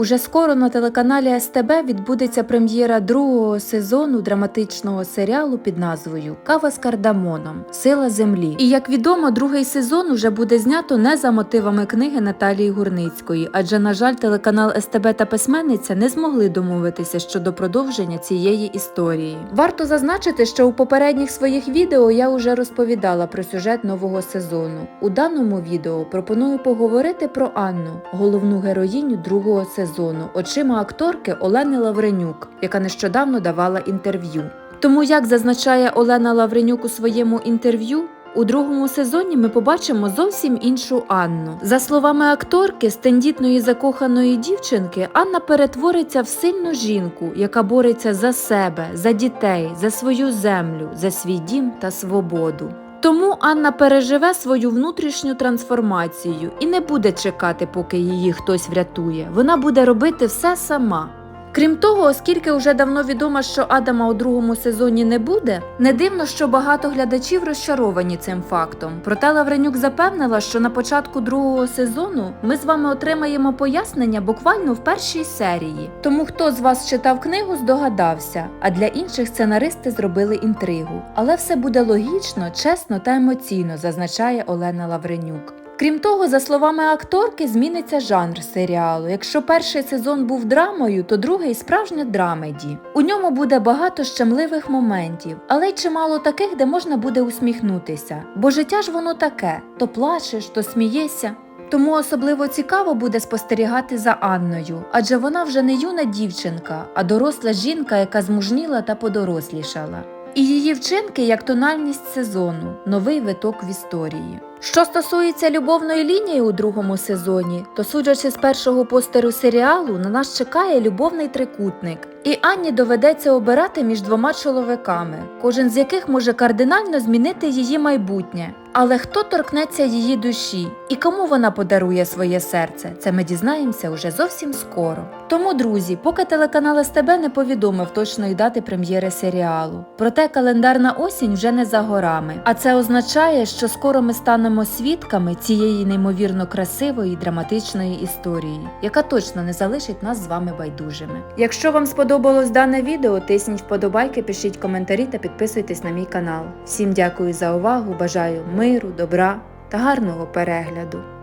Уже скоро на телеканалі СТБ відбудеться прем'єра другого сезону драматичного серіалу під назвою Кава з кардамоном Сила землі. І як відомо, другий сезон уже буде знято не за мотивами книги Наталії Гурницької, адже, на жаль, телеканал СТБ та письменниця не змогли домовитися щодо продовження цієї історії. Варто зазначити, що у попередніх своїх відео я вже розповідала про сюжет нового сезону. У даному відео пропоную поговорити про Анну, головну героїню другого сезону, очима акторки Олени Лавренюк, яка нещодавно давала інтерв'ю. Тому, як зазначає Олена Лавренюк у своєму інтерв'ю, у другому сезоні ми побачимо зовсім іншу Анну. За словами акторки, з тендітної закоханої дівчинки Анна перетвориться в сильну жінку, яка бореться за себе, за дітей, за свою землю, за свій дім та свободу. Тому Анна переживе свою внутрішню трансформацію і не буде чекати, поки її хтось врятує. Вона буде робити все сама. Крім того, оскільки вже давно відомо, що Адама у другому сезоні не буде, не дивно, що багато глядачів розчаровані цим фактом. Проте Лавренюк запевнила, що на початку другого сезону ми з вами отримаємо пояснення буквально в першій серії. Тому хто з вас читав книгу, здогадався, а для інших сценаристи зробили інтригу. Але все буде логічно, чесно та емоційно, зазначає Олена Лавренюк. Крім того, за словами акторки, зміниться жанр серіалу. Якщо перший сезон був драмою, то другий справжня драмеді. У ньому буде багато щемливих моментів, але й чимало таких, де можна буде усміхнутися. Бо життя ж воно таке: то плачеш, то смієшся. Тому особливо цікаво буде спостерігати за Анною, адже вона вже не юна дівчинка, а доросла жінка, яка змужніла та подорослішала. І її вчинки як тональність сезону, новий виток в історії. Що стосується любовної лінії у другому сезоні, то судячи з першого постеру серіалу, на нас чекає любовний трикутник, і Анні доведеться обирати між двома чоловіками, кожен з яких може кардинально змінити її майбутнє. Але хто торкнеться її душі і кому вона подарує своє серце, це ми дізнаємося уже зовсім скоро. Тому, друзі, поки телеканал СТБ не повідомив точної дати прем'єри серіалу. Проте календарна осінь вже не за горами. А це означає, що скоро ми станемо свідками цієї неймовірно красивої драматичної історії, яка точно не залишить нас з вами байдужими. Якщо вам сподобалось дане відео, тисніть вподобайки, пишіть коментарі та підписуйтесь на мій канал. Всім дякую за увагу, бажаю миру, добра та гарного перегляду.